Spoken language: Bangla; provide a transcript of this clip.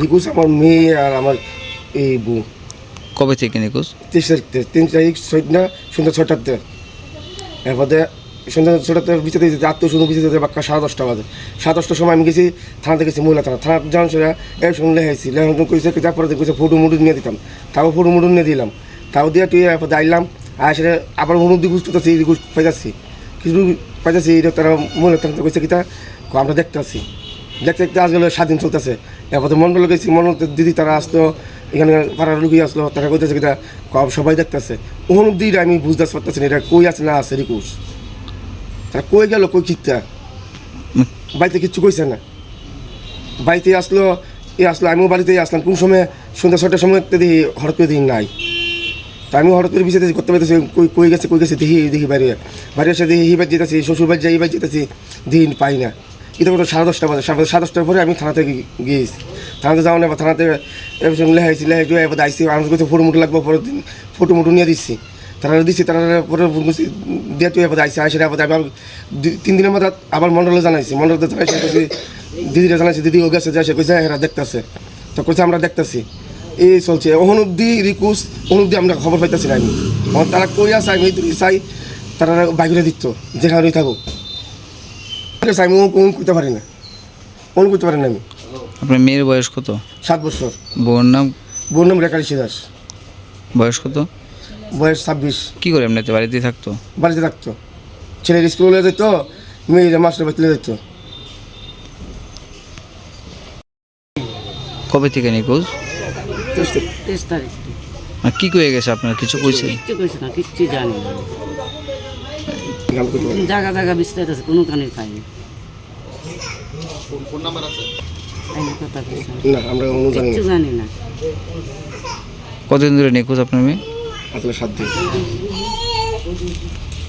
নিকুজ আমার মেয়ে আর আমার এই বউ। কবে থেকে নিখোঁজ তেইশ তারিখ তিন তারিখ ছয় না সন্ধ্যা ছটাতে এরপরে সন্ধ্যা ছটাতে বিচারে দিতে আত্মীয় শুধু বিচারে দিতে বাক্কা সাড়ে দশটা বাজে। সাড়ে দশটার সময় আমি গেছি থানাতে গেছি মহিলা থানা। থানা যাওয়ার সেটা এর সঙ্গে লেখাইছি লেখানো করেছে তারপরে দেখেছে ফটো মুটু নিয়ে দিতাম। তাও ফটো মুটু নিয়ে দিলাম। তাও দিয়ে তুই এরপর আইলাম আর সেটা আবার মনুর দিকে গুছতেছি গুছ পাইতাছি। কিছু পাইতাছি এটা তারা মহিলা থানাতে কইছে কিতা আমরা দেখতে আসি দেখতে দেখতে আজকাল স্বাধীন চলতেছে। এরপর তো মন্ডল গেছি মন্ডল দিদি তারা আসতো এখানে পাড়ার লুকিয়ে আসলো, তারা কইতেছে কিতা কব সবাই দেখতেছে। ওখান অব্দি আমি বুঝতে পারতেছি না, এটা কই আছে না আছে রিকুশ তারা কই গেল, কই কিতা বাড়িতে কিচ্ছু কইছে না। বাড়িতে আসলো, এ আসলো, আমিও বাড়িতেই আসলাম, কোন সময় সন্ধ্যা ছটার সময় দেখি হঠাৎ করে দেখি নাই। তা আমি হঠাৎ করে বিষয়তে করতে পারতেছি কই কই গেছে কই গেছে, দেখি দেখি বাইরে বাইরে এসে দেখি হিবার যেতেছি শ্বশুর বাড়ি যাই এবার যেতেছি দেখি পাই না। কোনো সাড়ে দশটা বাজে। সাড়ে সাড়ে দশটার পরে আমি থানাতে গিয়েছি। থানাতে যাওয়া না থানাতে এর সঙ্গে লেখাইছি লেখাই টুয়ে এবার আইসি আনন্দ করছে, ফটো মুটো লাগবে, পরের দিন ফটো মুটো নিয়ে দিচ্ছি। তারা দিচ্ছি তারা পরে ফোন দিয়ে তুই এবার আইসি আইসি এবার আবার তিন দিনের মধ্যে আবার মন্ডলে জানাইছি। মন্ডলে জানাইছি দিদিরা জানাইছি, দিদি ও গেছে সে কইছে, এরা দেখতেছে। তো কইছে, আমরা দেখতেছি। এই চলছে। ওহন অব্দি রিকুস ওহন অব্দি আমরা খবর পাইতেছি না আমি। তারা কই আছে আমি চাই, তারা বাইরে দিত, যেখানেই থাকুক। আছে, আমি কোন করতে পারি না। কোন করতে পারি না আমি? আপনার মেয়ের বয়স কত? সাত বছর। বউর নাম? বোন নাম রেখা ঋষি দাস বয়স কত? বয়স ছাব্বিশ। কি করে এমনিতে বাড়িতে থাকতো? বাড়িতে থাকতো। ছেলের স্কুলে যেত মেয়েরা মাস্টার বাড়িতে যেত কবে থেকে নিখোঁজ? তেইশ তারিখ। আর কি করে গেছে আপনার? কিছু কইছে? কিচ্ছু কইছে না কিচ্ছু জানি না। জায়গা জায়গা বিস্তারিত আছে কোনো কানে পাইনি। তাই নাম্বার আছে? না। না আমরা অন্য জানি না জানি না। কতদিন ধরে নিখোঁজ আপনার মেয়ে? আসলে সাত দিন।